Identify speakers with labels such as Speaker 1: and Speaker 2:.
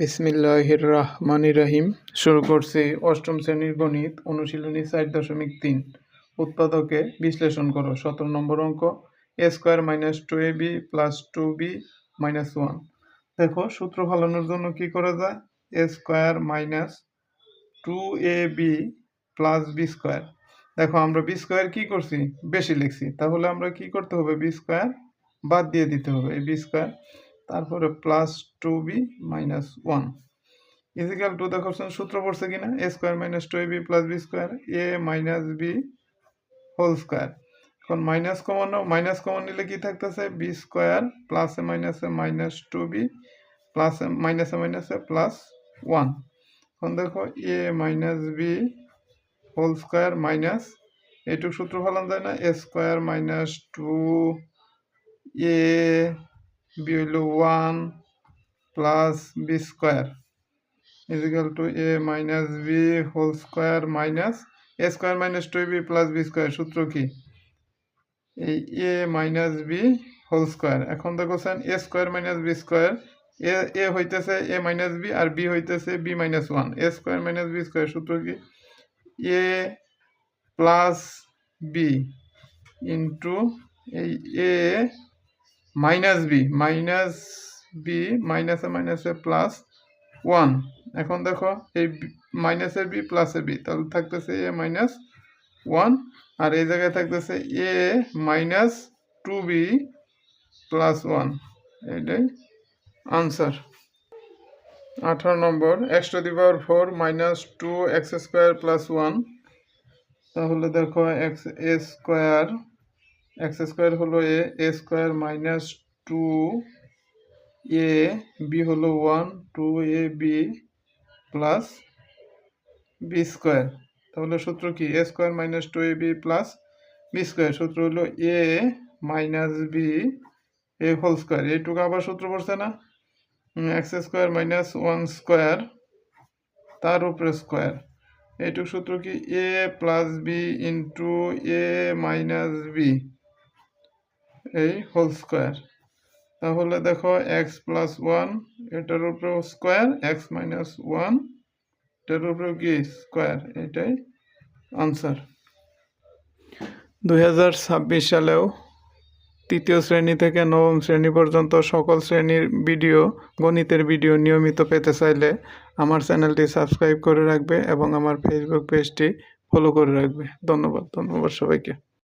Speaker 1: বিসমিল্লাহির রহমানির রহিম শুরু করছি অষ্টম শ্রেণির গণিত, অনুশীলনী চার দশমিক তিন। উৎপাদকে বিশ্লেষণ করো, সতেরো নম্বর অঙ্ক A square minus two A B plus two B minus one দেখো, সূত্র ফালানোর জন্য কি করা যায়? A square minus two A B plus B square দেখো, আমরা বি স্কোয়ার কী করছি? বেশি লিখছি। তাহলে আমরা কি করতে হবে? বি স্কোয়ার বাদ দিয়ে দিতে হবে। এই বি স্কোয়ার তারপরে plus two B minus one equal to দেখো সূত্র পড়ছে কিনা? A square minus two A B plus B square A minus B whole square এখন মাইনাস কমন মাইনাস কমন নিলে কি থাকতেছে? বি স্কোয়ার প্লাসে মাইনাসে মাইনাস টু বি প্লাসে মাইনাসে মাইনাসে প্লাস ওয়ান এখন দেখো A minus B whole square minus এইটুকু সূত্র ফেলান যায় না A square minus two A B হইল one plus B square equal to A minus B whole square minus A square minus two B plus B square সূত্র কি? এই A minus B whole square. এখন দেখো A square minus B square, A A হইতেছে A minus B আর B হইতেছে B minus one. A square minus B square সূত্র কি? এ প্লাস বি ইন্টু এই A minus B minus B, মাইনাসে মাইনাসে প্লাস ওয়ান এখন দেখো, এই মাইনাসের বি প্লাসের বি, তাহলে থাকতেছে এ মাইনাস ওয়ান আর এই জায়গায় থাকতেছে A minus two B plus one এটাই আনসার আঠারো নম্বর X to the power four minus two X square plus one তাহলে দেখো X A square X square হলো A A square minus two A, B হলো one, two A, B plus B square. তাহলে সূত্র কি? A square minus two A, B plus B square. সূত্র হলো A minus B, A whole square. এইটুকু আবার সূত্র পড়ছে না? X square minus one square তার উপরে স্কোয়ার। এইটুকু সূত্র কি? A plus B into A minus B. এই হোল স্কোয়ার তাহলে দেখো এক্স প্লাস ওয়ান এটার উপরে স্কোয়ার এক্স মাইনাস ওয়ান এটার উপরে কি স্কোয়ার এটাই আনসার দুই হাজার ছাব্বিশ সালেও তৃতীয় শ্রেণি থেকে নবম শ্রেণি পর্যন্ত সকল শ্রেণির ভিডিও, গণিতের ভিডিও নিয়মিত পেতে চাইলে আমার চ্যানেলটি সাবস্ক্রাইব করে রাখবে এবং আমার ফেসবুক পেজটি ফলো করে রাখবে। ধন্যবাদ ধন্যবাদ সবাইকে।